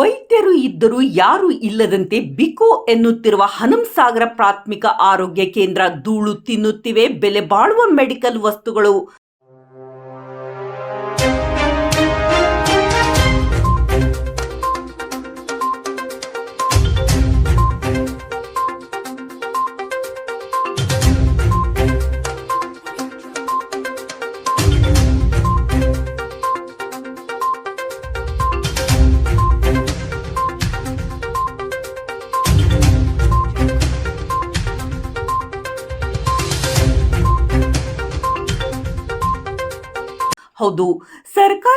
ವೈದ್ಯರು ಇದ್ದರೂ ಯಾರೂ ಇಲ್ಲದಂತೆ ಬಿಕೋ ಎನ್ನುತ್ತಿರುವ ಹನಂಸಾಗರ ಪ್ರಾಥಮಿಕ ಆರೋಗ್ಯ ಕೇಂದ್ರ ಧೂಳು ತಿನ್ನುತ್ತಿವೆ, ಬೆಲೆ ಬಾಳುವ ಮೆಡಿಕಲ್ ವಸ್ತುಗಳು.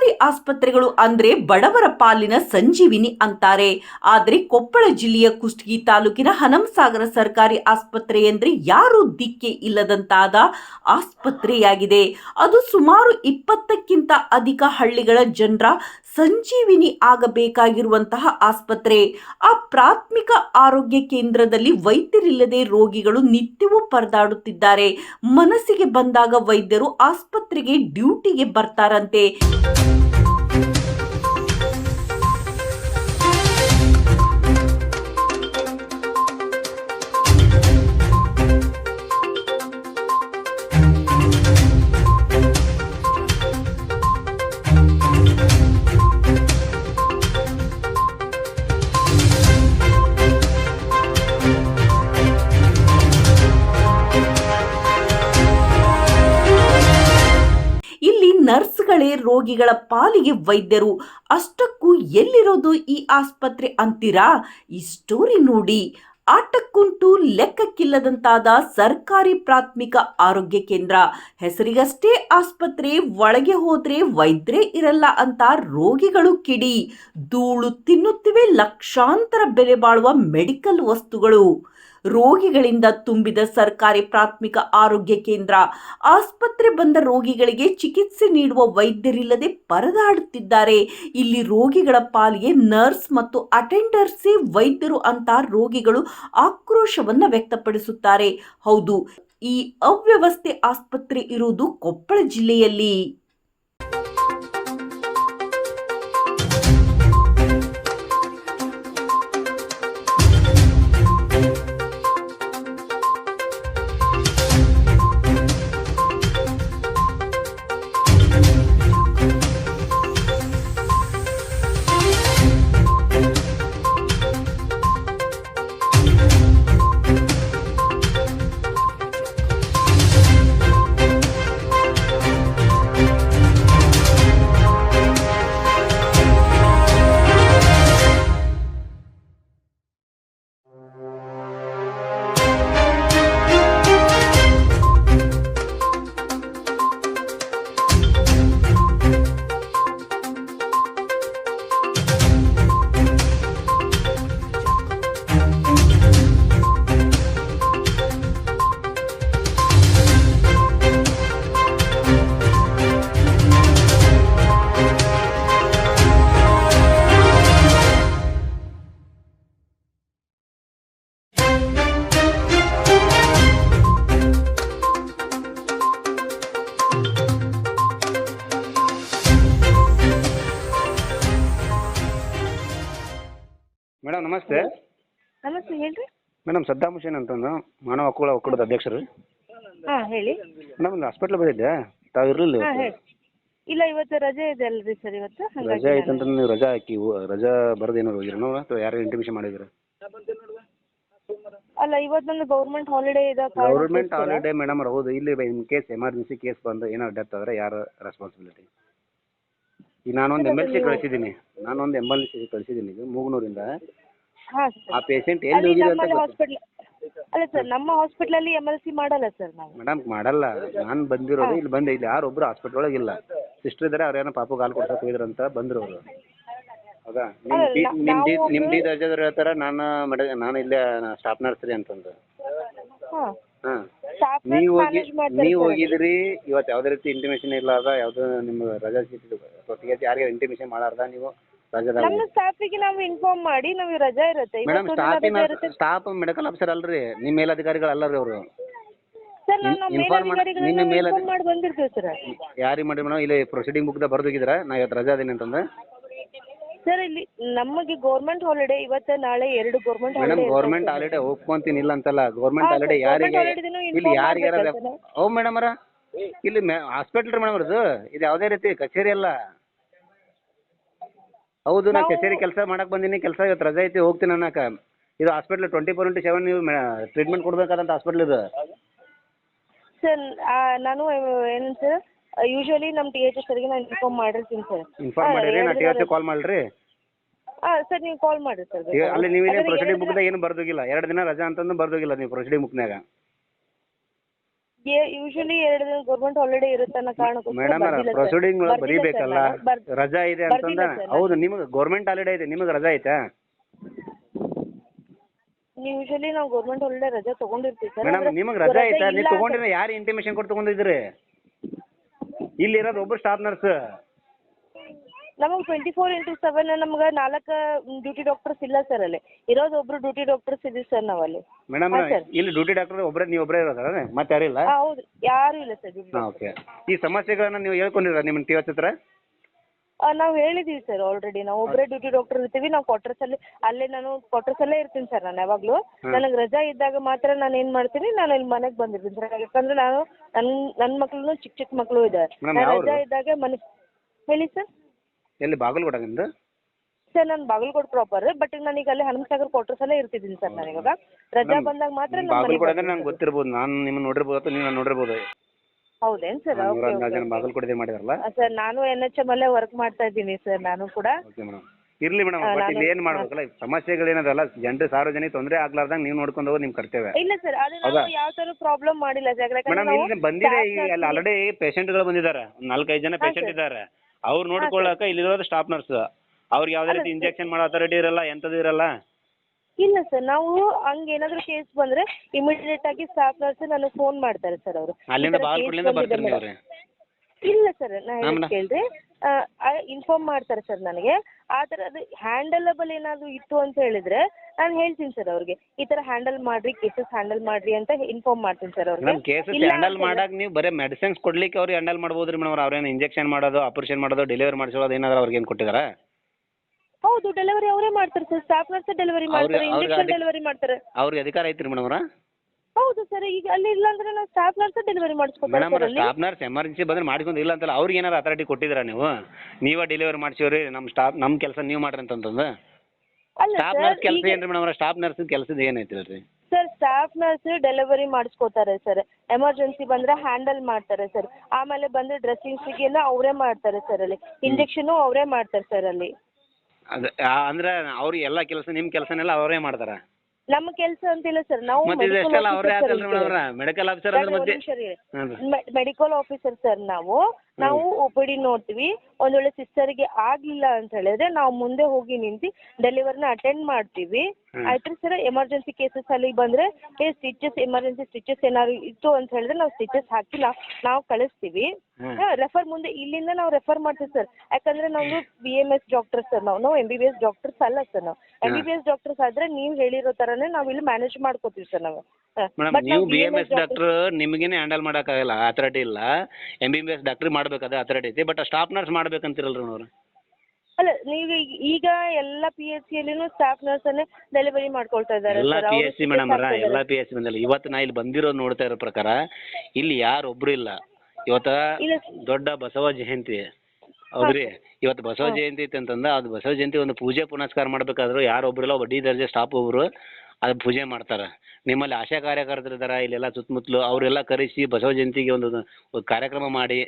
ಸರ್ಕಾರಿ ಆಸ್ಪತ್ರೆಗಳು ಅಂದ್ರೆ ಬಡವರ ಪಾಲಿನ ಸಂಜೀವಿನಿ ಅಂತಾರೆ. ಆದರೆ ಕೊಪ್ಪಳ ಜಿಲ್ಲೆಯ ಕುಷ್ಟಗಿ ತಾಲೂಕಿನ ಹನಂಸಾಗರ ಸರ್ಕಾರಿ ಆಸ್ಪತ್ರೆ ಎಂದ್ರೆ ಯಾರು ದಿಕ್ಕೆ ಇಲ್ಲದಂತಾದ ಆಸ್ಪತ್ರೆಯಾಗಿದೆ. ಅದು ಸುಮಾರು ಇಪ್ಪತ್ತಕ್ಕಿಂತ ಅಧಿಕ ಹಳ್ಳಿಗಳ ಜನರ ಸಂಜೀವಿನಿ ಆಗಬೇಕಾಗಿರುವಂತಹ ಆಸ್ಪತ್ರೆ. ಆ ಪ್ರಾಥಮಿಕ ಆರೋಗ್ಯ ಕೇಂದ್ರದಲ್ಲಿ ವೈದ್ಯರಿಲ್ಲದೆ ರೋಗಿಗಳು ನಿತ್ಯವೂ ಪರದಾಡುತ್ತಿದ್ದಾರೆ. ಮನಸ್ಸಿಗೆ ಬಂದಾಗ ವೈದ್ಯರು ಆಸ್ಪತ್ರೆಗೆ ಡ್ಯೂಟಿಗೆ ಬರ್ತಾರಂತೆ. ನರ್ಸ್ಗಳೇ ರೋಗಿಗಳ ಪಾಲಿಗೆ ವೈದ್ಯರು, ಅಷ್ಟಕ್ಕೂ ಎಲ್ಲಿರೋದು ಈ ಆಸ್ಪತ್ರೆ ಅಂತೀರಾ? ಈ ಸ್ಟೋರಿ ನೋಡಿ. ಆಟಕ್ಕುಂಟು ಲೆಕ್ಕಕ್ಕಿಲ್ಲದಂತಾದ ಸರ್ಕಾರಿ ಪ್ರಾಥಮಿಕ ಆರೋಗ್ಯ ಕೇಂದ್ರ. ಹೆಸರಿಗಷ್ಟೇ ಆಸ್ಪತ್ರೆ, ಒಳಗೆ ಹೋದ್ರೆ ವೈದ್ಯರೇ ಇರಲ್ಲ ಅಂತ ರೋಗಿಗಳು ಕಿಡಿ. ಧೂಳು ತಿನ್ನುತ್ತಿವೆ ಲಕ್ಷಾಂತರ ಬೆಲೆ ಬಾಳುವ ಮೆಡಿಕಲ್ ವಸ್ತುಗಳು. ರೋಗಿಗಳಿಂದ ತುಂಬಿದ ಸರ್ಕಾರಿ ಪ್ರಾಥಮಿಕ ಆರೋಗ್ಯ ಕೇಂದ್ರ. ಆಸ್ಪತ್ರೆ ಬಂದ ರೋಗಿಗಳಿಗೆ ಚಿಕಿತ್ಸೆ ನೀಡುವ ವೈದ್ಯರಿಲ್ಲದೆ ಪರದಾಡುತ್ತಿದ್ದಾರೆ. ಇಲ್ಲಿ ರೋಗಿಗಳ ಪಾಲಿಗೆ ನರ್ಸ್ ಮತ್ತು ಅಟೆಂಡರ್ಸೇ ವೈದ್ಯರು ಅಂತ ರೋಗಿಗಳು ಆಕ್ರೋಶವನ್ನು ವ್ಯಕ್ತಪಡಿಸುತ್ತಾರೆ. ಹೌದು, ಈ ಅವ್ಯವಸ್ಥೆ ಆಸ್ಪತ್ರೆ ಇರುವುದು ಕೊಪ್ಪಳ ಜಿಲ್ಲೆಯಲ್ಲಿ. ಮೇಡಮ್ ನಮಸ್ತೆ. ನಮಸ್ತೆ ಹೇಳ್ರಿ. ಮೇಡಮ್ ಸದ್ದಾಮ್ ಹುಸೇನ್ ಅಂತಂದು ಮಾನವ ಹಕ್ಕುಗಳ ಒಕ್ಕೂಟದ ಅಧ್ಯಕ್ಷರು. ಹಾ ಹೇಳಿ. ಮೇಡಮ್ ಒಂದು ಹಾಸ್ಪಿಟ್ಲ್ ಬಂದಿದ್ದೆ ತಾವು ಇರಲಿಲ್ಲ ಹಾಂ ಹೇಳಿ. ಇಲ್ಲ ಇವತ್ತು ರಜೆ ಇದೆ ಅಲ್ರಿ ಸರ್ ಇವತ್ತು. ಹಾಗಾಗಿ ರಜೆ ಐತಂತ ನೀವು ರಜಾ ಹಾಕಿ ಊ- ರಜಾ ಬರೋದು ಏನಾರು ಹೋಗಿರೋ ಅಥವಾ ಯಾರು ಇಂಟಿಮೇಷನ್ ಮಾಡಿದ್ರು? ಅಲ್ಲ ಇವತ್ತು ನಂದು ಗೌರ್ಮೆಂಟ್ ಹಾಲಿಡೇ ಇದೆ ಗೌರ್ಮೆಂಟ್ ಹಾಲಿಡೇ ಮೇಡಮ್ ಹೌದು. ಇಲ್ಲಿ ಇನ್ ಕೇಸ್ ಎಮರ್ಜೆನ್ಸಿ ಕೇಸ್ ಬಂದು ಏನೋ ಡೆತ್ ಆದ್ರೆ ಯಾರು ರೆಸ್ಪಾನ್ಸಿಬಿಲಿಟಿ ಈಗ ನಾನೊಂದು ಎಂ ಎಲ್ ಸಿ ಕಳಿಸಿದ್ದೀನಿ. ನಾನೊಂದು ಎಂ ಎಲ್ ಸಿ ಕಳಿಸಿದ್ದೀನಿ. ಈಗ ಮೂಗ್ನೂರಿಂದ ಹಾಂ ಆ ಸರ್ ಪೇಷಂಟ್ ಎಲ್ಲಿ ಅಲ್ಲಿ ಹೋಗಿದೆ ಅಂತ ನಮ್ಮಲ್ಲಿ ಹಾಸ್ಪಿಟ್ಲ್ ಅಲ್ಲ ಸರ್ ನಮ್ಮ ಹಾಸ್ಪಿಟ್ಲಲ್ಲಿ ಎಂ ಎಲ್ ಸಿ ಮಾಡಲ್ಲ ಸರ್ ನಾವು. ಮೇಡಮ್ ಮಾಡಲ್ಲ. ನಾನು ಬಂದಿರೋದು ಇಲ್ಲಿ ಬಂದೆ. ಇಲ್ಲಿ ಯಾರು ಒಬ್ರು ಹಾಸ್ಪಿಟಲ್ ಒಳಗೆ ಇಲ್ಲ. ಸಿಸ್ಟರ್ ಇದ್ದಾರೆ ಅವ್ರು ಏನೋ ಪಾಪು ಹಾಲು ಕೊಡ್ಸಕ್ಕೆ ಹೋಗಿದ್ರು ಅಂತ ಬಂದ್ರು ಅವರು ಹೌದಾ? ನಿಮ್ಮ ಅಲ್ಲ, ಡಿ ನಿಮ್ಮ ಡಿ ನಾವು ನಿಮ್ಮ ಡಿ ದರ್ಜಾದವ್ರು ಹೇಳ್ತಾರೆ ನಾನು ಮೇಡ ನಾನು ಇಲ್ಲೇ ಸ್ಟಾಫ್ ನರ್ಸ್ ರೀ ಅಂತಂದು. ಹಾಂ. ಹಾಂ. ಸ್ಟಾಫ್ ನೀವು ಹೋಗಿ ಮ್ಯಾನೇಜ್ ಮಾಡ್ತಾರೆ ನೀವು sir. ಹೋಗಿದ್ರಿ ಇವತ್ತು ಯಾವುದೇ ರೀತಿ ಇಂಟಿಮೇಷನ್ ಇಲ್ಲಾರ್ದ ಯಾವುದು ನಿಮ್ಮ ರಜಾ ಚೀಟಿ ಕೊಟ್ಟಿಗೆ ಯಾರಿಗೆ ಇಂಟಿಮೇಷನ್ ಮಾಡಾರ್ದ ನೀವು? ರಜಾದಾಗ ನಮ್ಮ ಸ್ಟಾಫಿಗೆ ನಾವು ಇನ್ಫಾರ್ಮ್ ಮಾಡಿ ನಮಗೆ ರಜಾ ಇರುತ್ತೆ. ಮೇಡಮ್ ಇವತ್ತು ದಿನ ಸ್ಟಾಫಿನ ರಜೆ ಇರುತ್ತೆ. ಸ್ಟಾಫ್ ಮೆಡಿಕಲ್ ಆಫೀಸರ್ ಅಲ್ರಿ ನಿಮ್ಮ ಮೇಲಧಿಕಾರಿಗಳು ಅಲ್ಲರಿ ಅವರು. ಸರ್ ನಾವು ನಮ್ಮ ಮಾಡಿ ಮೇಲಧಿಕಾರಿಗಳನ್ನ ನಿಮ್ಮ ಮೇಲ ಇನ್ಫಾರ್ಮ್ ಮಾಡಿ ಬಂದಿರ್ತೀವಿ ಸರ್ ಯಾರಿಗೆ ಮಾಡಿ ಮೇಡಮ್? ಇಲ್ಲಿ ಪ್ರೊಸೀಡಿಂಗ್ ಬುಕ್ದಾಗ ಬರ್ದು ಹೋಗಿದ್ರ ನಾ ಇವತ್ತು ರಜಾ ದಿನ ಅಂತಂದ್ರೆ. ಸರ್ ಇಲ್ಲಿ ನಮಗೆ ಗೌರ್ಮೆಂಟ್ ಹಾಲಿಡೇ ಇವತ್ತ ನಾಳೆ ಎರಡು government madam holiday government holiday ಒಪ್ಕೊಂತೀನಿ ಇಲ್ಲ ಅಂತಲ್ಲ. ಗೌರ್ಮೆಂಟ್ ಹಾಲಿಡೇ ಯಾರಿಗೆ ಇಲ್ಲಿ ಯಾರಿಗಾರ ಓ ಮೇಡಮ್ ಅರ ಇಲ್ಲಿ ಹಾಸ್ಪಿಟಲ್ ರೀ ಮೇಡಮ್ ಇದು ಇದು ಯಾವುದೇ ರೀತಿ ಕಚೇರಿ ಅಲ್ಲ. ಹೌದು ನಾ ಕಚೇರಿ ಕೆಲಸ ಮಾಡಕ್ ಬಂದಿನಿ ಕೆಲಸ ಇವತ್ತು ರಜೆ ಐತಿ ಹೋಗ್ತೀನಿ ಅನ್ನಕ. ಇದು hospital twenty four into seven ನೀವು ಟ್ರೀಟ್ಮೆಂಟ್ ಕೊಡ್ಬೇಕಾದಂತ ಹಾಸ್ಪಿಟ್ಲ್ ಇದು. ಸರ್ ನಾನು ಏನು ಸರ್ ಯೂಶುವಲಿ ನಮ್ಮ ಟಿ ಎಚ್ ಸರ್ಗೆ ನಾನು ಇನ್ಫಾರ್ಮ್ ಮಾಡಿರ್ತೀನಿ ಸರ್ ಇನ್ಫಾರ್ಮ್ ಮಾಡಿರಿ ನಾ ಟಿ ಎಚ್ ಕಾಲ್ ಮಾಡ್ರಿ. ಹಾಂ ಸರ್ ನೀವು ಕಾಲ್ ಮಾಡಿರಿ ಸರ್ ಅಲ್ಲಿ ನೀವು ಇಲ್ಲಿ ಪ್ರೊಸೀಡಿಂಗ್ ಬುಕ್ದಾಗ ಏನು ಬರ್ದೋಗಿಲ್ಲ. ಎರಡು ದಿನ ರಜಾ ಅಂತಂದು ಬರ್ದೋಗಿಲ್ಲ ನೀವು ಪ್ರೊಸೀಡಿಂಗ್ ಬುಕ್ನಾಗ ಯೂಶುವಲಿ ಎರಡು ದಿನ ಗೌರ್ಮೆಂಟ್ ಹಾಲಿಡೇ ಇರುತ್ತೆ ಅನ್ನೋ ಕಾರಣಕ್ಕೋಸ್ಕರ ಮೇಡಮ್ sir. ಪ್ರೊಸೀಡಿಂಗ್ ಬರೀಬೇಕಲ್ಲ. ರಜಾ ಇದೆ ಅಂತಂದ? ಹೌದು ನಿಮಗೆ ಗೌರ್ಮೆಂಟ್ ಹಾಲಿಡೇ ಇದೆ ನಿಮಗೆ ರಜಾ ಐತಾ ಯೂಶಲಿ ನಾವು ಗೌರ್ಮೆಂಟ್ ಹಾಲಿಡೇ ರಜಾ ತಗೊಂಡಿರ್ತೀವಿ ಸರ್ ಮೇಡಮ್ ನಿಮಗೆ ರಜಾ ಐತಾ ನೀವು ತಗೊಂಡಿರ ಯಾರು ಇಂಟಿಮೇಷನ್ ಕೊಟ್ಟು ತಗೊಂಡಿದ್ರಿ ಇಲ್ಲಿ ಇರೋದು ಒಬ್ಬರು ಸ್ಟಾಫ್ ನರ್ಸ್ ನಮಗೆ ಟ್ವೆಂಟಿ ಫೋರ್ ಇಂಟು ಸೆವೆನ್ ನಮ್ಗೆ ನಾಲ್ಕು ಡ್ಯೂಟಿ ಡಾಕ್ಟರ್ಸ್ ಇಲ್ಲ ಸರ್ ಅಲ್ಲಿ. ಇರೋದು ಒಬ್ರು ಡ್ಯೂಟಿ ಡಾಕ್ಟರ್ಸ್ ಇದೀವಿ ಸರ್ ನಾವಲ್ಲಿ. ಮೇಡಮ್ ಹಾಂ, sir. ಇಲ್ಲಿ ಡ್ಯೂಟಿ ಡಾಕ್ಟರ್ ಒಬ್ಬರೇ ನೀವು ಒಬ್ಬರೇ ಇರೋದಾರೆ ಮತ್ತೆ ಯಾರು ಹಾಂ ಹೌದು. ಯಾರೂ ಇಲ್ಲ ಸರ್ ಡ್ಯೂಟಿ ಹಾಂ ಓಕೆ ಈ ಸಮಸ್ಯೆಗಳನ್ನ ನೀವು ಹೇಳ್ಕೊಂಡಿರ ನಿಮ್ಮ ಟಿ ಹತ್ರ? ನಾವು ಹೇಳಿದೀವಿ ಸರ್ ಆಲ್ರೆಡಿ ನಾವು ಒಬ್ಬರೇ ಡ್ಯೂಟಿ ಡಾಕ್ಟರ್ ಇರ್ತೀವಿ. ನಾವು ಕ್ವಾರ್ಟರ್ಸ್ ಅಲ್ಲಿ ಅಲ್ಲೇ ನಾನು ಕ್ವಾರ್ಟರ್ಸ್ ಅಲ್ಲೇ ಇರ್ತೀನಿ ಸರ್ ನಾನು ಯಾವಾಗಲೂ. ನನಗೆ ರಜಾ ಇದ್ದಾಗ ಮಾತ್ರ ನಾನು ಏನ್ ಮಾಡ್ತೀನಿ? ನಾನು ಇಲ್ಲಿ ಮನೆಗೆ ಬಂದಿರ್ತೀನಿ ಸರ್ ಯಾಕಂದ್ರೆ ನಾನು ನನ್ನ ನನ್ನ ಮಕ್ಳು ಚಿಕ್ಕ ಚಿಕ್ಕ ಮಕ್ಕಳು ಇದ್ದಾರೆ ರಜಾ ಇದ್ದಾಗ ಮನೆ ಹೇಳಿ ಸರ್ ಎಲ್ಲಿ ಬಾಗಲಕೋಟ ನಿಮ್ದು ಸರ್ ನಾನು ಬಾಗಲಕೋಟೆ ಪ್ರಾಪರ್ ಬಟ್ ನಾನೀಗ ಅಲ್ಲಿ ಹನುಮಸಾಗರ್ ಕ್ವಾರ್ಟರ್ಸ್ ಅಲ್ಲೇ ಇರ್ತಿದ್ದೀನಿ ಸರ್ ನಾನು ಇವಾಗ. ರಜಾ ಬಂದಾಗ ಮಾತ್ರ ಮನೆಗೆ ಬಾಗಲಕೋಟ ಅಂದ್ರೆ ನಂಗೆ ಗೊತ್ತಿರ್ಬೋದು ನಾನು ನಿಮ್ಮನ್ನ ನೋಡಿರ್ಬೋದು ಅಥವಾ ನೀವು ನಾನು ನೋಡಿರ್ಬೋದು. ಹೌದೇನು ಸರ್? ನೂರ ಹದಿನಾಲ್ಕು ಜನ ಬಾಗಲಕೋಟೆ ಮಾಡಿದಾರಲ್ಲ? ಸರ್ ನಾನು ಎನ್ ಎಚ್ ಎಂ ಅಲ್ಲೇ ವರ್ಕ್ ಮಾಡ್ತಾ ಇದ್ದೀನಿ ಸರ್ ನಾನು ಕೂಡ. Okay madam. ಇರ್ಲಿ ಮೇಡಮ್ ಬಟ್ ಇಲ್ಲಿ ಏನು ಮಾಡ್ಬೇಕಲ್ಲ? ಸಮಸ್ಯೆಗಳೇನದಲ್ಲ ಜನರು ಸಾರ್ವಜನಿಕ ತೊಂದರೆ ಆಗ್ಲಾರ್ದಂಗ ನೀವು ನೋಡ್ಕೊಂಡು ಹೋಗೋದು ನಿಮ್ ಕರ್ತವ್ಯ. ಇಲ್ಲ ಸರ್ ಅದು? ನಾವು ಯಾವ ತರ ಪ್ರಾಬ್ಲಮ್ ಮಾಡಿಲ್ಲ ಸರ್. ಯಾಕಂದ್ರೆ ಮೇಡಮ್ ನಾವು ಇಲ್ಲಿ ಬಂದಿದೆ ಈಗ ಅಲ್ಲಿ ಆಲ್ರೆಡಿ ಪೇಷಂಟ್ಗಳು ಬಂದಿದ್ದಾರೆ. ಒಂದು ನಾಲ್ಕೈದು ಜನ ಪೇಷಂಟ್ ಇದ್ದಾರೆ ಅವ್ರು ನೋಡ್ಕೊಳ್ಳಾಕ ಇಲ್ಲಿರೋದು ಸ್ಟಾಫ್ ನರ್ಸ್ ಅವ್ರಿಗೆ ಯಾವ್ದೇ ರೀತಿ ಇಂಜೆಕ್ಷನ್ ಮಾಡೋ ಅಥಾರಿಟಿ ಇರಲ್ಲ ಎಂಥದ್ದು ಇರಲ್ಲ? ಇಲ್ಲ ಸರ್ ನಾವು ಹಂಗ ಏನಾದ್ರು ಕೇಸ್ ಬಂದ್ರೆ ಇಮಿಡಿಯೇಟ್ ಆಗಿ ಸ್ಟಾಫ್ ನರ್ಸ್ ನನಗೆ ಫೋನ್ ಮಾಡ್ತಾರೆ ಸರ್ ಅವರು. ಅಲ್ಲಿಂದ ಬಾಗಲಕೋಟೆಯಿಂದ ಬರ್ತೀರಿ ನೀವು ಇಲ್ಲ ಸರ್ ನಾ ಹಾ, ಹೇಳೋದು ಕೇಳ್ರಿ. ಇನ್ಫಾರ್ಮ್ ಮಾಡ್ತಾರೆ ಸರ್ ನನಗೆ. ಆ ಅದು ಹ್ಯಾಂಡಲಬಲ್ ಏನಾದ್ರು ಇತ್ತು ಅಂತ ಹೇಳಿದ್ರೆ ನಾನು ಹೇಳ್ತೀನಿ ಸರ್ ಅವ್ರಿಗೆ. ಈ ಥರ ಹ್ಯಾಂಡಲ್ ಮಾಡ್ರಿ ಕೇಸಸ್ ಹ್ಯಾಂಡಲ್ ಮಾಡ್ರಿ ಅಂತ ಇನ್ಫಾರ್ಮ್ ಮಾಡ್ತೀನಿ ಸರ್ ಅವ್ರಿಗೆ. ಮೇಡಮ್ ಕೇಸಸ್ ಇಲ್ಲ ಹ್ಯಾಂಡಲ್ ಮಾಡಾಗ್ ಮಾಡಕ್ ನೀವು ಬರೀ ಮೆಡಿಸಿನ್ಸ್ ಕೊಡ್ಲಿಕ್ಕೆ ಅವ್ರಿಗೆ ಹ್ಯಾಂಡಲ್ ಮಾಡ್ಬೋದ್ರಿ ಮೇಡಮ್ ಅವ್ರೇನು ಇಂಜೆಕ್ಷನ್ ಮಾಡೋದು ಆಪರೇಷನ್ ಮಾಡೋದು ಡೆಲಿವರಿ ಮಾಡಿಸೋದು ಏನಾದ್ರು ಅವ್ರಿಗೆ ಏನು ಕೊಟ್ಟಿದ್ದಾರೆ ಹೌದು ಡೆಲಿವರಿ ಅವರೇ ಮಾಡ್ತಾರೆ ಸರ್ ಸ್ಟಾಫ್ ನರ್ಸ್ ಡೆಲಿವರಿ ಅವ್ರು- ಮಾಡ್ತಾರೆ ಅವ್ರಿಗೆ ಇಂಜೆಕ್ಷನ್ ಅದಕ್ಕೆ- ಡೆಲಿವರಿ ಮಾಡ್ತಾರೆ. ಅವ್ರಿಗೆ ಅಧಿಕಾರ ಐತ್ರಿ ಮೇಡಮ್ ಅವ್ರ? ಹೌದು ಸರ್ ಈಗ ಅಲ್ಲಿ ಇಲ್ಲ ಅಂದ್ರೆ ನಾವು ಸ್ಟಾಫ್ ನರ್ಸ್ ಡೆಲಿವರಿ ಮಾಡಿಸ್ಕೊತಾರೆ ಮೇಡಮ್ ಸರ್ ಅಲ್ಲಿ. ಸ್ಟಾಫ್ ನರ್ಸ್ ಎಮರ್ಜೆನ್ಸಿ ಬಂದ್ರೆ ಮಾಡ್ಕೊಂಡು ಇಲ್ಲ ಅಂತಲ್ಲ ಅವ್ರಿಗೆ ಏನಾರು ಅಥಾರಿಟಿ ಕೊಟ್ಟಿದ್ದೀರಾ ನೀವು? ನೀವೇ ಡೆಲಿವರಿ ಮಾಡ್ಸಿವ್ರಿ ನಮ್ಮ ಸ್ಟಾಫ್ ನಮ್ಮ ಕೆಲಸ ನೀವು ಮಾಡ್ರಿ ಅಂತಂತಂದು? ಅಲ್ಲ ಸ್ಟಾಫ್ ಸರ್ ನರ್ಸ್ ಕೆಲಸ ಈಗ ಏನ್ರಿ ಮೇಡಮ್ ಸ್ಟಾಫ್ ನರ್ಸ್ ಕೆಲಸದ ಏನೈತಿ ರೀ ಸರ್ ಸ್ಟಾಫ್ ನರ್ಸ್ ಡೆಲಿವರಿ ಮಾಡಿಸ್ಕೋತಾರೆ ಸರ್ ಎಮರ್ಜೆನ್ಸಿ ಬಂದ್ರೆ ಹ್ಯಾಂಡಲ್ ಮಾಡ್ತಾರೆ ಸರ್ ಆಮೇಲೆ ಬಂದು ಡ್ರೆಸ್ಸಿಂಗ್ಸಿಗೆಲ್ಲ ಅವರೇ ಮಾಡ್ತಾರೆ ಸರ್ ಅಲ್ಲಿ ಇಂಜೆಕ್ಷನು ಅವರೇ ಮಾಡ್ತಾರೆ ಸರ್ ಅಲ್ಲಿ. ಅದ ಆ- ಅಂದ್ರೆ ಅವ್ರಿಗೆ ಎಲ್ಲ ಕೆಲಸ ನಿಮ್ಮ ಕೆಲಸನೆಲ್ಲ ಅವರೇ ಮಾಡ್ತಾರ? ನಮ್ಮ ಕೆಲಸ ಅಂತಿಲ್ಲ ಸರ್ ನಾವು ಮತ್ತೆ ಇದು ಎಷ್ಟೆಲ್ಲ ಅವರೇ ಆತಲ್ರಿ ಮೇಡಮ್ ಮೆಡಿಕಲ್ ಆಫೀಸರ್ ಅಂದ್ರೆ ಮತ್ತೆ ಹಾಂ ರೀ ಮೆಡಿಕಲ್ ಆಫೀಸರ್ ಸರ್ ನಾವು ನಾವು ಒ ಪಿ ಡಿ ನೋಡ್ತೀವಿ. ಒಂದ್ ವೇಳೆ ಸಿಸ್ಟರ್ಗೆ ಆಗ್ಲಿಲ್ಲ ಅಂತ ಹೇಳಿದ್ರೆ ನಾವು ಮುಂದೆ ಹೋಗಿ ನಿಂತು ಡೆಲಿವರಿನ ಅಟೆಂಡ್ ಮಾಡ್ತೀವಿ. ಆಯ್ತು ಸರ್ ಎಮರ್ಜೆನ್ಸಿ ಕೇಸಸ್ ಅಲ್ಲಿ ಬಂದ್ರೆ ಏ ಸ್ಟಿಚಸ್ ಎಮರ್ಜೆನ್ಸಿ ಸ್ಟಿಚಸ್ ಏನಾದ್ರು ಇತ್ತು ಅಂತ ಹೇಳಿದ್ರೆ ನಾವು ಸ್ಟಿಚಸ್ ಹಾಕಿ ನಾವು ಕಳಿಸ್ತೀವಿ. ರೆಫರ್ ಮುಂದೆ ಇಲ್ಲಿಂದ ನಾವು ರೆಫರ್ ಮಾಡ್ತೀವಿ ಸರ್ ಯಾಕಂದ್ರೆ ನಾವು B M S doctor sir ನಾವು ನಾವು M B B S doctors ಅಲ್ಲ ಸರ್ ನಾವು. M B B S doctors ಆದ್ರೆ ನೀವು ಹೇಳಿರೋ ತರಾನೇ ನಾವು ಇಲ್ಲಿ ಮ್ಯಾನೇಜ್ ಮಾಡ್ಕೋತೀವಿ ಸರ್ ನಾವು. ಮೇಡಮ್ ನೀವು ಬಿ ಎಂ ಎಸ್ ಡಾಕ್ಟರ್ ನಿಮಗೇನೆ ಹ್ಯಾಂಡಲ್ ಆಗಲ್ಲ ಅಥಾರಿಟಿ ಇಲ್ಲ. M B B S doctor ಮಾಡ್ಬೇಕು ಅದೇ ಅಥಾರಿಟಿ ಐತಿ ಬಟ್ ಸ್ಟಾಫ್ ನರ್ಸ್ ಮಾಡ್ಬೇಕಂತಿರಲ್ರಿ ಅವ್ರು ಅಲ್ಲ ನೀವು ಈಗ- ಈಗ ಎಲ್ಲ ಪಿ ಎಚ್ ಸಿಯಲ್ಲಿನೂ ಸ್ಟಾಫ್ ನರ್ಸ್ ಅನ್ನೇ ಡೆಲಿವರಿ ಮಾಡ್ಕೊಳ್ತಾ ಇದ್ದಾರೆ ಎಲ್ಲ ಪಿ ಎಸ್ ಸಿ ಮೇಡಮ್ ಅವರ ಎಲ್ಲ. ಪಿ ಎಸ್ ಸಿ ಬಂದಿಲ್ಲ ಇವತ್ತು ನಾ ಇಲ್ಲಿ ಬಂದಿರೋ ನೋಡ್ತಾ ಇರೋ ಪ್ರಕಾರ ಇಲ್ಲಿ ಯಾರು ಒಬ್ರು ಇಲ್ಲ. ಇವತ್ತ ಇಲ್ಲ ದೊಡ್ಡ ಬಸವ ಜಯಂತಿ. ಹೌದ್ರಿ? ಇವತ್ತು ಬಸವ ಜಯಂತಿ ಐತಿ ಅಂತಂದ ಅದು ಬಸವ ಜಯಂತಿ ಒಂದು ಪೂಜೆ ಪುನಸ್ಕಾರ ಮಾಡ್ಬೇಕಾದ್ರು ಯಾರು ಒಬ್ರಿಲ್ಲ ಬಡ್ಡಿ ದರ್ಜೆ ಸ್ಟಾಫ್ ಒಬ್ರು ಅದು ಪೂಜೆ ಮಾಡ್ತಾರೆ. ನಿಮ್ಮಲ್ಲಿ ಆಶಾ ಕಾರ್ಯಕರ್ತರು ಇದಾರ ಇಲ್ಲೆಲ್ಲ ಸುತ್ತಮುತ್ತಲು ಅವರೆಲ್ಲ ಕರೆಸಿ ಬಸವ ಜಯಂತಿಗೆ ಒಂದು ಒಂದು ಕಾರ್ಯಕ್ರಮ ಮಾಡಿ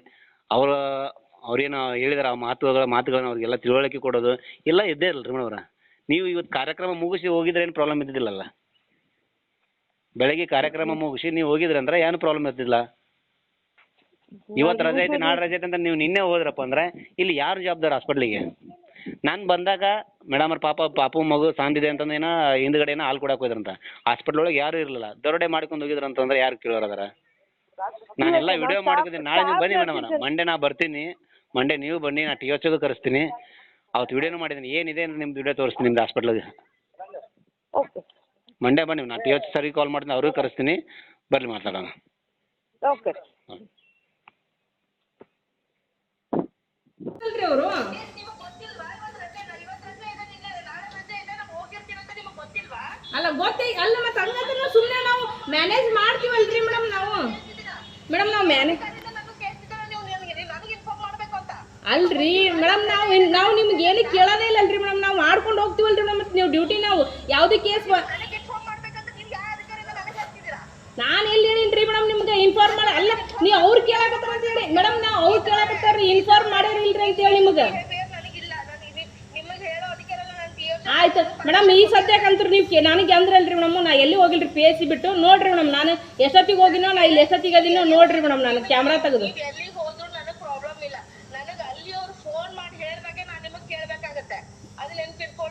ಅವರ ಅವ್ರೇನು ಹೇಳಿದಾರೆ ಆ ಮಾತುಗಳ ಮಾತುಗಳನ್ನ ಅವ್ರಿಗೆಲ್ಲ ತಿಳುವಳಿಕೆ ಕೊಡೋದು ಎಲ್ಲ ಇದ್ದೇ ಇರಲ್ಲ ಮೇಡಮ್ ಅವರ ನೀವು ಇವತ್ತು ಕಾರ್ಯಕ್ರಮ ಮುಗಿಸಿ ಹೋಗಿದ್ರೆ ಏನು ಪ್ರಾಬ್ಲಮ್ ಇದ್ದಿದ್ದಿಲ್ಲಲ್ಲ? ಬೆಳಗ್ಗೆ ಕಾರ್ಯಕ್ರಮ ಮುಗಿಸಿ ನೀವು ಹೋಗಿದ್ರಿ ಅಂದ್ರೆ ಏನು ಪ್ರಾಬ್ಲಮ್ ಇರ್ತಿಲ್ಲ ಇವತ್ತು ರಜೆ ಐತಿ ನಾಳೆ ರಜೆ ಐತಿ ಅಂತ ನೀವು ನಿನ್ನೆ ಹೋದ್ರಪ್ಪ ಅಂದ್ರೆ ಇಲ್ಲಿ ಯಾರು ಜವಾಬ್ದಾರ ಹಾಸ್ಪಿಟ್ಲಿಗೆ ನಾನು ಬಂದಾಗ ಮೇಡಮ್ ಅವ್ರ ಪಾಪ ಪಾಪು ಮಗು ಸಾಂದಿದೆ ಅಂತಂದು ಏನೋ ಹಿಂದ್ಗಡೆ ಏನೋ ಹಾಲು ಕೊಡಕ್ಕೆ ಹೋದ್ರಂತ ಹಾಸ್ಪಿಟ್ಲ್ ಒಳಗೆ ಯಾರು ಇರಲಿಲ್ಲ. ದರೋಡೆ ಮಾಡ್ಕೊಂಡು ಹೋಗಿದ್ರಂತಂದ್ರೆ ಯಾರು ಕೇಳೋರು ಅದಾರ? ನಾನೆಲ್ಲ ವಿಡಿಯೋ ಮಾಡಿದ್ದೀನಿ. ನಾಳೆ ನೀವು ಬನ್ನಿ ಮೇಡಮ್ ಮಂಡೆ ನಾ ಬರ್ತೀನಿ. ಮಂಡೆ ನೀವು ಬನ್ನಿ ನಾ ಟಿ ಎಚ್ ಕರೆಸ್ತೀನಿ. ಅವತ್ತು ವಿಡಿಯೋನು ಮಾಡಿದ್ದೀನಿ. ಏನಿದೆ ನಿಮ್ದು ವಿಡಿಯೋ ತೋರಿಸ್ತೀನಿ ನಿಮ್ದು ಹಾಸ್ಪಿಟ್ಲಿಗೆ ಓಕೆ. ಮಂಡೆ ಬನ್ನಿ ನಾನು ಟಿ ಎಚ್ ಸರಿಗೆ ಕಾಲ್ ಮಾಡ್ತೀನಿ ಅವ್ರಿಗೂ ಕರೆಸ್ತೀನಿ. ಬರಲಿ ಮಾತಾಡೋಣ. ಓಕೆ. ಅವರು? ಅಲ್ಲ ಗೊತ್ತೈ ಅಲ್ಲ ಮತ್ತೆ ಹಂಗಂದ್ರೆ ನಾವು ಸುಮ್ಮನೆ ನಾವು ಮ್ಯಾನೇಜ್ ಮಾಡ್ತೀವಲ್ರಿ ಮೇಡಮ್ ನಾವು? ಮೇಡಮ್, ನಾವು ಅಲ್ರಿ, ಮೇಡಮ್, ನಾವು ನಾವು ನಿಮ್ಗೆ ಏನು ಕೇಳೋದೇ ಇಲ್ಲ ಅಲ್ರಿ ಮೇಡಮ್, ನಾವು ಮಾಡ್ಕೊಂಡು ಹೋಗ್ತೀವಲ್ರಿ ಮೇಡಮ್ ನೀವು ಡ್ಯೂಟಿ, ನಾವು ಯಾವುದೇ ಕೇಸ್ ನಾನು ಎಲ್ಲಿ ಹೇಳಿನ್ರಿ ಮೇಡಮ್ ನಿಮ್ಗೆ ಇನ್ಫಾರ್ಮ್ ಮಾಡ ಅಲ್ಲ, ನೀವು ಅವ್ರು ಕೇಳಕತ್ತಾರ ಅಂತ ಹೇಳಿ. ಮೇಡಮ್, ನಾವು ಅವ್ರು ಕೇಳಕತ್ತಾರ್ರಿ ಇನ್ಫಾರ್ಮ್ ಮಾಡ್ಯಾರ ಇಲ್ರಿ ಅಂತ ಹೇಳಿ ನಿಮ್ಗೆ. ಆಯ್ತು. ಮೇಡಮ್, ಈ ಸದ್ಯಕ್ಕಂತೂ ನೀವು ನನಗೆ ಅಂದ್ರಲ್ರಿ ಮೇಡಮ್, ನಾ ಎಲ್ಲಿ ಹೋಗಿಲ್ರಿ ಪಿ ಎಸ್ ಸಿ ಬಿಟ್ಟು? ನೋಡ್ರಿ ಮೇಡಮ್, ನಾನು ಎಷ್ಟೊತ್ತಿಗೆ ಹೋಗಿನೋ, ನಾ ಇಲ್ಲಿ ಎಷ್ಟೊತ್ತಿಗೆ ಅದೀನೋ, ನೋಡ್ರಿ ಮೇಡಮ್, ನಾನು ಕ್ಯಾಮ್ರಾ ತೆಗೆದು ಎಲ್ಲಿ ಹೋದ್ರು ನನಗೆ ಪ್ರಾಬ್ಲಮ್ ಇಲ್ಲ ನನಗೆ ಅಲ್ಲಿ ಅವ್ರು ಫೋನ್ ಮಾಡಿ ಹೇಳಿದಾಗೆ ನಾನು ನಿಮಗೆ ಕೇಳಬೇಕಾಗತ್ತೆ ಅದು ನೆನ್ಪಿಟ್ಕೊಳ್ಳಿ ನೀವು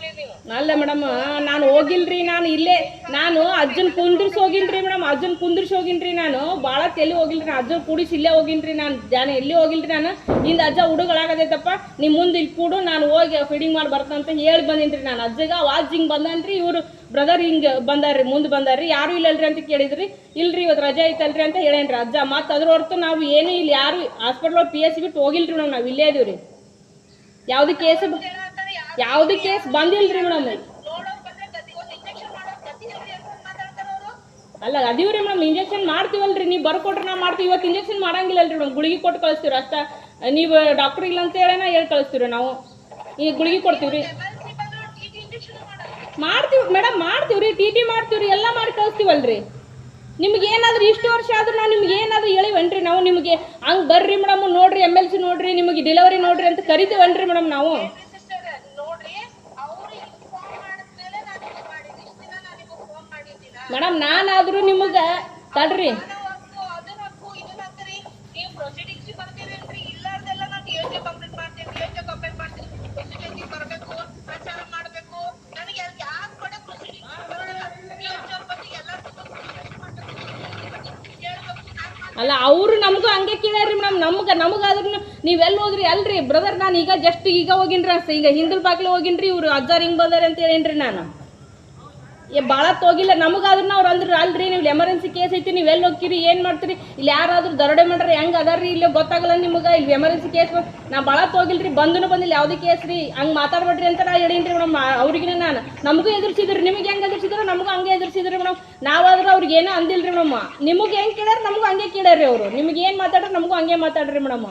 ಅಲ್ಲ ಮೇಡಮ್, ನಾನು ಹೋಗಿಲ್ರಿ, ನಾನು ಇಲ್ಲೇ, ನಾನು ಅಜ್ಜನ್ ಕುಂದ್ರಿಸಿ ಹೋಗಿನ್ರಿ ಮೇಡಮ್, ಅಜ್ಜನ್ ಕುಂದ್ರಿಸಿ ಹೋಗಿನ್ರಿ ನಾನು. ಭಾಳ ತಲೆ ಹೋಗಿಲ್ರಿ, ನಾನು ಅಜ್ಜನ್ ಕೂಡಿಸಿ ಇಲ್ಲೇ ಹೋಗಿನ್ರಿ, ನಾನು ಜಾನ ಎಲ್ಲಿ ಹೋಗಿಲ್ರಿ ನಾನು. ಇಂದ ಅಜ್ಜ ಹುಡುಗಳಾಗದೈತಪ್ಪ ನಿಮ್ಮ ಮುಂದೆ ಇಲ್ಲಿ ಕೂಡು, ನಾನು ಹೋಗಿ ಫೀಡಿಂಗ್ ಮಾಡಿ ಬರ್ತಂತ ಹೇಳಿ ಬಂದಿನ್ರಿ ನಾನು. ಅಜ್ಜಗ ವಾಜ್ ಹಿಂಗೆ ಬಂದನ್ರಿ, ಇವರು ಬ್ರದರ್ ಹಿಂಗೆ ಬಂದಾರ್ರಿ, ಮುಂದೆ ಬಂದಾರ್ರಿ. ಯಾರು ಇಲ್ಲಲ್ರಿ ಅಂತ ಕೇಳಿದ್ರಿ. ಇಲ್ರಿ ಇವತ್ತು ರಜೆ ಐತಲ್ರಿ ಅಂತ ಹೇಳೇನ್ರಿ ಅಜ್ಜ. ಮತ್ತು ಅದ್ರ ಹೊರತು ನಾವು ಏನು ಇಲ್ಲಿ, ಯಾರು ಹಾಸ್ಪಿಟ್ಲ್ ಪಿ ಎಸ್ ಬಿಟ್ಟು ಹೋಗಿಲ್ರಿ ಮೇಡಮ್, ನಾವು ಇಲ್ಲೇ ಇದೀವ್ರಿ. ಯಾವ್ದು ಕೇಸ್ ಯಾವ್ದು ಕೇಸ್ ಬಂದಿಲ್ರಿ ಮೇಡಮ್? ಅಲ್ಲ, ಅದೀವ್ರಿ ಮೇಡಮ್ ಇಂಜೆಕ್ಷನ್ ಮಾಡ್ತೀವಲ್ರಿ. ನೀವು ಬರ್ಕೊಟ್ರೆ ನಾ ಮಾಡ್ತೀವಿ. ಇವತ್ತು ಇಂಜೆಕ್ಷನ್ ಮಾಡಂಗಿಲ್ಲಲ್ರಿ ಮೇಡಮ್. ಗುಳಿಗೆ ಕೊಟ್ಟು ಕಳಿಸ್ತೀವಿ ಅಷ್ಟ. ನೀವು ಡಾಕ್ಟರ್ ಇಲ್ಲ ಅಂತ ಹೇಳೇನ ಹೇಳಿ ಕಳಿಸ್ತೀವಿ ನಾವು. ಈ ಗುಳಿಗೆ ಕೊಡ್ತೀವಿ ರೀ ಎಮರ್ಜೆನ್ಸಿ ಬಂದ್ರೆ ಈಗ ಇಂಜೆಕ್ಷನ್ ಮಾಡೋದು ಮಾಡ್ತೀವಿ ಮೇಡಮ್, ಮಾಡ್ತೀವ್ರಿ. ಟಿ ಟಿ ಮಾಡ್ತೀವ್ರಿ. ಎಲ್ಲ ಮಾಡಿ ಕಳಿಸ್ತೀವಲ್ರಿ. ನಿಮ್ಗೆ ಏನಾದ್ರೂ ಇಷ್ಟು ವರ್ಷ ಆದ್ರೂ ನಾವು ನಿಮ್ಗೆ ಏನಾದ್ರೂ ಹೇಳಿವನ್ರಿ ನಾವು. ನಿಮಗೆ ಹಂಗೆ ಬರ್ರಿ ಮೇಡಮ್. ನೋಡ್ರಿ ಎಂ ಎಲ್ ಸಿ ನೋಡ್ರಿ, ನಿಮಗೆ ಡೆಲಿವರಿ ನೋಡ್ರಿ ಅಂತ ಕರಿತೀವನ್ರಿ ಮೇಡಮ್ ನಾವು. ಯೋಜನೆ ನಾನಾದ್ರೂ ನಿಮಗ ತಡ್ರಿ. ಅಲ್ಲ, ಅವರು ನಮಗೂ ಹಂಗೆ ಕೇಳ್ಯಾರಿ ಮೇಡಮ್. ನಮ್ಗೆ, ನಮಗಾದ್ರೂ ನೀವೆಲ್ಲಿ ಹೋದ್ರಿ? ಅಲ್ರಿ ಬ್ರದರ್ ನಾನು ಈಗ ಜಸ್ಟ್ ಈಗ ಹೋಗಿನ್ರಿ ಅನ್ಸ. ಈಗ ಹಿಂದಲ್ ಬಾಗ್ಲು ಹೋಗಿನ್ರಿ, ಇವ್ರು ಅಜ್ಜಾರ್ ಹಿಂಗೆ ಬಂದಾರೆ ಅಂತ ಹೇಳೇನ್ರಿ ನಾನು. ಭಾಳ ತೋಗಿಲ್ಲ. ನಮಗಾದ್ರೂ ಅವ್ರು ಅಂದ್ರೆ ಅಲ್ರಿ, ನೀವು ಎಮರ್ಜೆನ್ಸಿ ಕೇಸ್ ಐತಿ, ನೀವು ಎಲ್ಲಿ ಹೋಗ್ತೀರಿ, ಏನು ಮಾಡ್ತೀರಿ? ಇಲ್ಲಿ ಯಾರಾದ್ರೂ ದರೋಡೆ ಮಾಡ್ರಿ ಹೆಂಗೆ ಅದಾರ್ರಿ? ಇಲ್ಲಿ ಗೊತ್ತಾಗಲ್ಲ ನಿಮಗೆ. ಇಲ್ಲಿ ಎಮರ್ಜೆನ್ಸಿ ಕೇಸ್ ನಾ ಭಾಳ ತೋಗಿಲ್ರಿ, ಬಂದನು ಬಂದಿಲ್ಲ. ಯಾವುದೇ ಕೇಸ್ ರೀ, ಹಂಗೆ ಮಾತಾಡ್ಬೇಡ್ರಿ ಅಂತ ನಾ ಹೇಳೀನಿ ರೀ ಮೇಡಮ್ ಅವ್ರಿಗಿನ ನಾನು. ನಮಗೂ ಎದುರಿಸಿದ್ರು, ನಿಮಗೆ ಹೆಂಗೆ ಎದುರಿಸಿದ್ರು, ನಮಗೂ ಹಂಗೆ ಎದುರಿಸಿದ್ರು ಮೇಡಮ್. ನಾವಾದ್ರೂ ಅವ್ರಿಗೆ ಏನೂ ಅಂದಿಲ್ರಿ ಮೇಡಮ್. ನಿಮಗೆ ಹೆಂಗೆ ಕೇಳ್ಯಾರ, ನಮಗೂ ಹಂಗೆ ಕೇಳ್ಯಾರಿ ಅವರು. ನಿಮ್ಗೆ ಏನು ಮಾತಾಡ್ರಿ, ನಮಗೂ ಹಂಗೆ ಮಾತಾಡ್ರಿ ಮೇಡಮ್.